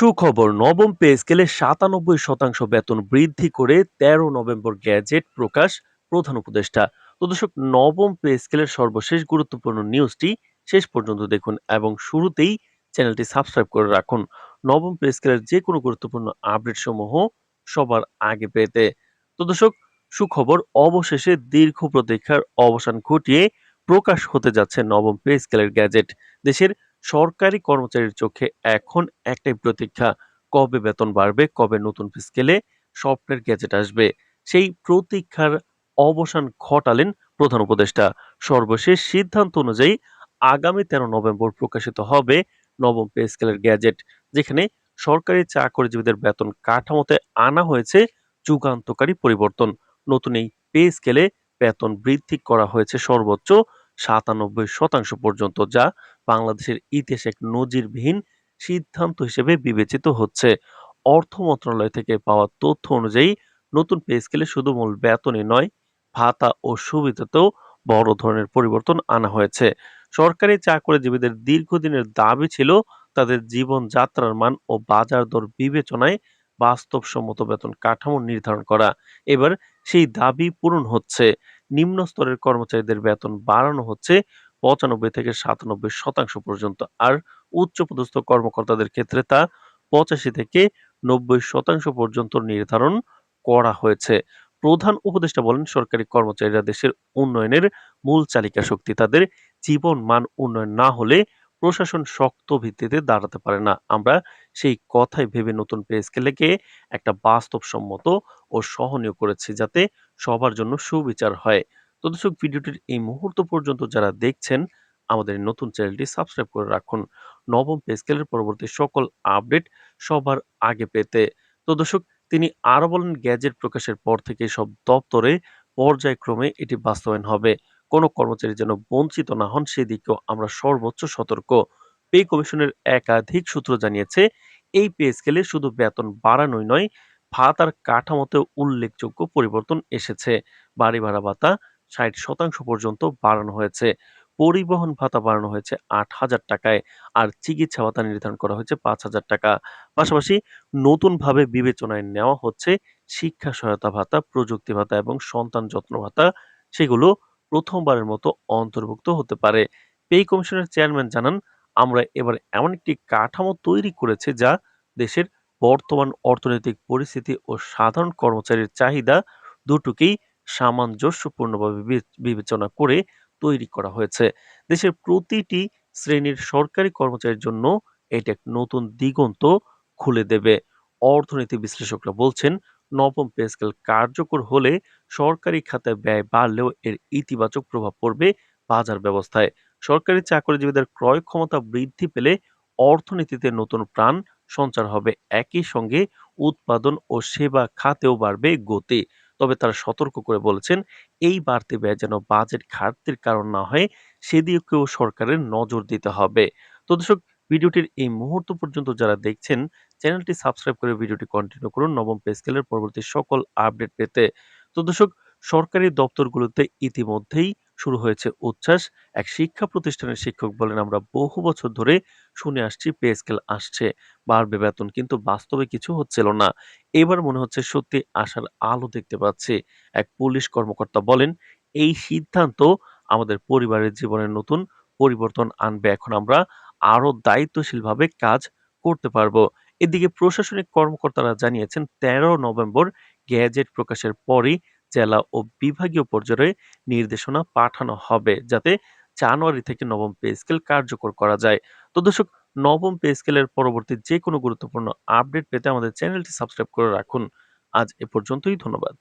সুখবর, নবম পে স্কেলে সাতানব্বই শতাংশ বেতন বৃদ্ধি করে তেরো নভেম্বর গ্যাজেট প্রকাশ প্রধান উপদেষ্টা। তো দর্শক, নবম পে স্কেলের সর্বশেষ গুরুত্বপূর্ণ নিউজটি শেষ পর্যন্ত দেখুন এবং শুরুতেই চ্যানেলটি সাবস্ক্রাইব করে রাখুন। নবম পে স্কেলের যে কোনো গুরুত্বপূর্ণ আপডেট সমূহ সবার আগে পেতে। তো দর্শক, সুখবর, অবশেষে দীর্ঘ প্রতীক্ষার অবসান ঘটিয়ে প্রকাশ হতে যাচ্ছে নবম পে স্কেলের গ্যাজেট। দেশের সরকারি কর্মচারীর চোখে এখন একটাই প্রতীক্ষা, কবে বেতন বাড়বে, কবে নতুন স্কেলে স্বপ্নের গ্যাজেট আসবে। সেই প্রতীক্ষার অবসান ঘটালেন প্রধান উপদেষ্টা। সর্বশেষ সিদ্ধান্ত অনুযায়ী আগামী তেরো নভেম্বর প্রকাশিত হবে নবম পে স্কেলের গ্যাজেট, যেখানে সরকারি চাকরিজীবীদের বেতন কাঠামোতে আনা হয়েছে যুগান্তকারী পরিবর্তন। নতুন এই পে স্কেলে বেতন বৃদ্ধি করা হয়েছে সর্বোচ্চ সাতানব্বই শতাংশ পর্যন্ত, যা বাংলাদেশের ইতিহাসে এক নজিরবিহীন সিদ্ধান্ত হিসেবে বিবেচিত হচ্ছে। অর্থ মন্ত্রণালয় থেকে পাওয়া তথ্য অনুযায়ী, নতুন পে স্কেলে শুধু মূল বেতনই নয়, ভাতা ও সুবিধাতেও বড় ধরনের পরিবর্তন আনা হয়েছে। সরকারি চাকরিজীবীদের দীর্ঘদিনের দাবি ছিল, তাদের জীবনযাত্রার মান ও বাজার দর বিবেচনায় বাস্তবসম্মত বেতন কাঠামো নির্ধারণ করা। এবার সেই দাবি পূরণ হচ্ছে। নিম্ন স্তরের কর্মচারীদের বেতন বাড়ানো হচ্ছে পঁচানব্বই থেকে সাতানব্বই শতাংশ পর্যন্ত, আর উচ্চপদস্থ কর্মকর্তাদের ক্ষেত্রে তা পঁচাশি থেকে নব্বই শতাংশ পর্যন্ত নির্ধারণ করা হয়েছে। প্রধান উপদেষ্টা বলেন, সরকারি কর্মচারীরা দেশের উন্নয়নের মূল চালিকা শক্তি, তাদের জীবন মান উন্নয়ন না হলে প্রশাসন শক্ত ভিত্তিতে দাঁড়াতে পারে না। আমরা সেই কথাই ভেবে নতুন পে স্কেলকে একটা বাস্তবসম্মত ও সহনীয় করেছি যাতে সবার জন্য সুবিচার হয়। তো দর্শক, ভিডিওটির এই মুহূর্ত পর্যন্ত যারা দেখছেন, আমাদের নতুন চ্যানেলটি সাবস্ক্রাইব করে রাখুন। নবম পে স্কেলের পরবর্তী সকল আপডেট সবার আগে পেতে। তো দর্শক, তিনি আরও বলেন, গ্যাজেট প্রকাশের পর থেকে সব দপ্তরে পর্যায়ক্রমে এটি বাস্তবায়ন হবে। কোনো কর্মচারী যেন বঞ্চিত না হন, সেদিকেও আমরা সর্বোচ্চ সতর্ক। পে কমিশনের একাধিক সূত্র জানিয়েছে, এই পে স্কেলে শুধু বেতন বাড়ানোই নয় ভাতার কাঠামোতে উল্লেখযোগ্য পরিবর্তন এসেছে। বাড়ি ভাড়া ভাতা ষাট শতাংশ পর্যন্ত বাড়ানো হয়েছে। পরিবহন ভাতা বাড়ানো হয়েছে আট হাজার টাকায় আর চিকিৎসা ভাতা নির্ধারণ করা হয়েছে পাঁচ হাজার টাকা। পাশাপাশি নতুনভাবে বিবেচনায় নেওয়া হচ্ছে শিক্ষা সহায়তা ভাতা, প্রযুক্তি ভাতা এবং সন্তান যত্ন ভাতা। সেগুলো প্রথমবারের মতো অন্তর্ভুক্ত হতে পারে। পে কমিশনের চেয়ারম্যান জানান, আমরা এবার এমন একটি কাঠামো তৈরি করেছে যা দেশের বর্তমান অর্থনৈতিক পরিস্থিতি ও সাধারণ কর্মচারীর চাহিদা দুটোকেই সামঞ্জস্যপূর্ণভাবে বিবেচনা করে তৈরি করা হয়েছে। দেশের প্রতিটি শ্রেণির সরকারি কর্মচারীর জন্য এটা এক নতুন দিগন্ত খুলে দেবে। অর্থনীতি বিশ্লেষকরা বলছেন নবম পে স্কেল কার্যকর হলে সরকারি খাতে ব্যয় বাড়লেও এর ইতিবাচক প্রভাব পড়বে বাজার ব্যবস্থায়। সরকারি চাকরিজীবীদের ক্রয় ক্ষমতা বৃদ্ধি পেলে অর্থনীতিতে নতুন প্রাণ সঞ্চার হবে। একই সঙ্গে উৎপাদন ও সেবা খাতেও বাড়বে গতি। তবে তারা সতর্ক করে বলেছেন, এই বাড়তি ব্যয় যেন বাজেট ঘাটতির কারণ না হয়, সেদিকেও সরকারের নজর দিতে হবে। তো দর্শক ভিডিওটির এই মুহূর্ত পর্যন্ত যারা দেখছেন, চ্যানেলটি সাবস্ক্রাইব করে ভিডিওটি কন্টিনিউ করুন। নবম পে স্কেলের পরবর্তী সকল আপডেট পেতে। তো দর্শক, সরকারি দপ্তরগুলোতে ইতিমধ্যেই শুরু হয়েছে উচ্ছ্বাস। এক শিক্ষা প্রতিষ্ঠানের শিক্ষক বলেন, আমরা বহু বছর ধরে শুনে আসছি পে স্কেল আসছে, বাড়বে বেতন, কিন্তু বাস্তবে কিছু হচ্ছিল না। এবার মনে হচ্ছে সত্যি আশার আলো দেখতে পাচ্ছি। এক পুলিশ কর্মকর্তা বলেন, এই সিদ্ধান্ত আমাদের পরিবারের জীবনের নতুন পরিবর্তন আনবে। এখন আমরা আরও দায়িত্বশীলভাবে কাজ করতে পারব। এদিকে প্রশাসনিক কর্মকর্তারা জানিয়েছেন, তেরো নভেম্বর গ্যাজেট প্রকাশের পরই জেলা ও বিভাগীয় পর্যায়ে নির্দেশনা পাঠানো হবে যাতে জানুয়ারি থেকে নবম পে স্কেল কার্যকর করা যায়। তো দর্শক, নবম পে স্কেলের পরবর্তী যে কোনো গুরুত্বপূর্ণ আপডেট পেতে আমাদের চ্যানেলটি সাবস্ক্রাইব করে রাখুন। আজ এ পর্যন্তই, ধন্যবাদ।